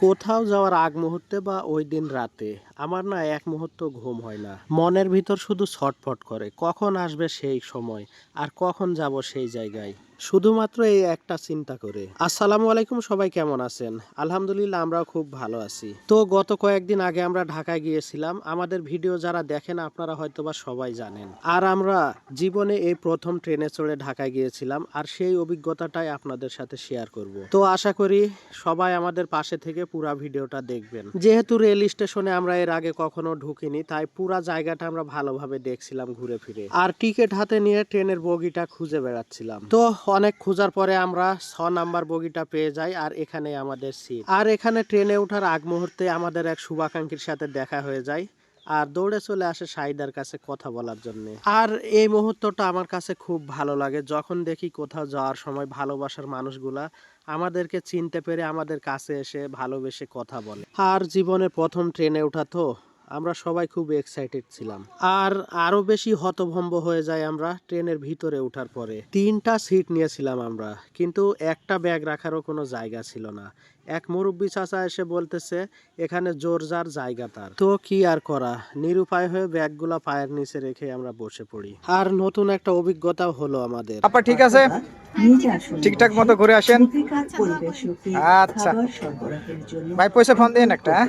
কোথাও যাওয়ার আগ মুহূর্তে বা ওই দিন রাতে আমার না এক মুহূর্ত ঘুম হয় না। মনের ভিতর শুধু ছটফট করে, কখন আসবে সেই সময় আর কখন যাব সেই জায়গায়। শুধুমাত্র এই একটা চিন্তা করে। আসসালামু আলাইকুম, সবাই কেমন আছেন? আলহামদুলিল্লাহ, আমরাও খুব ভালো আছি। তো গত কয়েকদিন আগে আমরা ঢাকায় গিয়েছিলাম। আমাদের ভিডিও যারা দেখেন, আপনারা হয়তোবা সবাই জানেন। আর আমরা জীবনে এই প্রথম ট্রেনে চড়ে ঢাকায় গিয়েছিলাম, আর সেই অভিজ্ঞতাটাই আপনাদের সাথে শেয়ার করব। তো আশা করি সবাই আমাদের পাশে থেকে পুরা ভিডিওটা দেখবেন। যেহেতু রেল স্টেশনে আমরা এর আগে কখনো ঢুকিনি, তাই পুরা জায়গাটা আমরা ভালোভাবে দেখছিলাম ঘুরে ফিরে। আর টিকিট হাতে নিয়ে ট্রেনের বগিটা খুঁজে বেড়াচ্ছিলাম। তো অনেক খোঁজার পরে আমরা ছ নাম্বার বগিটা পেয়ে যাই আর এখানে আমাদের সিট আর এখানে ট্রেনে ওঠার আগ মুহূর্তে আমাদের এক শুভাকাঙ্ক্ষীর সাথে দেখা হয়ে যায় আর দৌড়ে চলে আসে সাইদার কাছে কথা বলার জন্য। আর এই মুহূর্তটা আমার কাছে খুব ভালো লাগে। যখন দেখি কোথাও যাওয়ার সময় ভালোবাসার মানুষগুলা আমাদেরকে চিনতে পেরে আমাদের কাছে এসে ভালোবেসে কথা বলে। আর জীবনে প্রথম ট্রেনে ওঠা তো আমরা সবাই খুব এক্সাইটেড ছিলাম। আর আরও বেশি হতভম্ব হয়ে যায় আমরা ট্রেনের ভিতরে ওঠার পরে। তিনটা সিট নিয়েছিলাম আমরা কিন্তু একটা ব্যাগ রাখারও কোনো জায়গা ছিল না। এক মুরব্বী চাচা এসে বলতেছে এখানে জোর যার জায়গা তার। তো কি আর করা নিরুপায় হয়ে ব্যাগগুলা পায়ের নিচে রেখে আমরা বসে পড়ি। আর নতুন একটা অভিজ্ঞতাও হলো আমাদের। আপা ঠিক আছে? ঠিকঠাক মতো ঘুরে আসেন। আচ্ছা। আচ্ছা। ভাই পয়সা ফোন দিন একটা হ্যাঁ?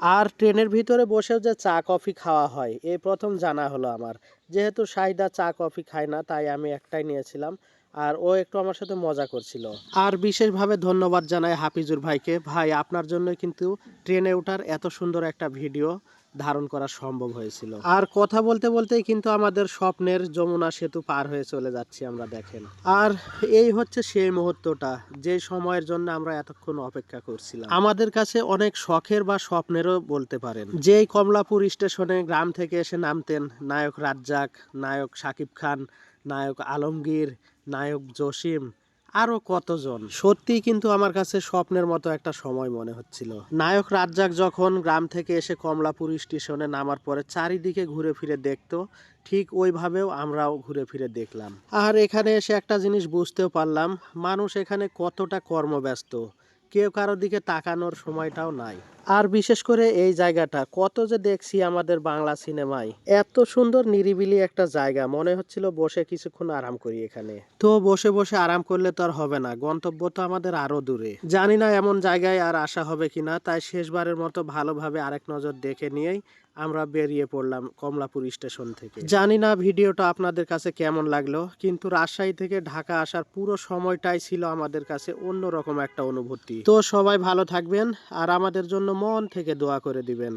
আর ট্রেনের ভিতরে বসেও যে চা, কফি খাওয়া হয় এই প্রথম জানা হলো আমার। যেহেতু সাইদা চা, কফি খায় না, তাই আমি একটাই নিয়েছিলাম, আর ও একটু আমার সাথে মজা করছিল। আর বিশেষভাবে ধন্যবাদ জানাই হাফিজুর ভাইকে। ভাই, আপনার জন্য কিন্তু ট্রেনে ওঠার এত সুন্দর একটা ভিডিও। ধারণ করা সম্ভব হয়েছিল। আর কথা বলতে বলতেই কিন্তু আমাদের স্বপ্নের যমুনা সেতু পার হয়ে চলে যাচ্ছি আমরা, দেখেন। আর এই হচ্ছে সেই মুহূর্তটা, যে সময়ের জন্য আমরা এতক্ষণ অপেক্ষা করছিলাম। আমাদের কাছে অনেক শখের বা স্বপ্নেরও বলতে পারেন। যেই কমলাপুর স্টেশনে গ্রাম থেকে এসে নামতেন নায়ক রাজ্জাক, নায়ক সাকিব খান, নায়ক আলমগীর, নায়ক জসিম আরও কতজন? সত্যি কিন্তু আমার কাছে স্বপ্নের মতো একটা সময় মনে হচ্ছিল। নায়ক রাজ্জাক যখন গ্রাম থেকে এসে কমলাপুর স্টেশনে নামার পরে চারিদিকে ঘুরে ফিরে দেখতো, ঠিক ওইভাবেও আমরাও ঘুরে ফিরে দেখলাম। আর এখানে এসে একটা জিনিস বুঝতেও পারলাম, মানুষ এখানে কতটা কর্মব্যস্ত। কেউ কারোর দিকে তাকানোর সময়টাও নাই। আর বিশেষ করে এই জায়গাটা, কত যে দেখছি আমাদের বাংলা সিনেমায়। এত সুন্দর নিরিবিলি একটা জায়গা, মনে হচ্ছিল বসে কিছুক্ষণ আরাম করি এখানে। তো বসে বসে আরাম করলে তো আর হবে না, গন্তব্য তো আমাদের আরও দূরে। জানি না এমন জায়গায় আর আসা হবে কিনা, তাই শেষবারের মতো ভালোভাবে আরেক নজর দেখে নিয়েই আমরা বেরিয়ে পড়লাম কমলাপুর স্টেশন থেকে। জানি না ভিডিওটা আপনাদের কাছে কেমন লাগল, কিন্তু রাজশাহী থেকে ঢাকা আসার পুরো সময়টাই ছিল আমাদের কাছে অন্যরকম একটা অনুভূতি। তো সবাই ভালো থাকবেন, আর আমাদের মন থেকে দোয়া করে দিবেন।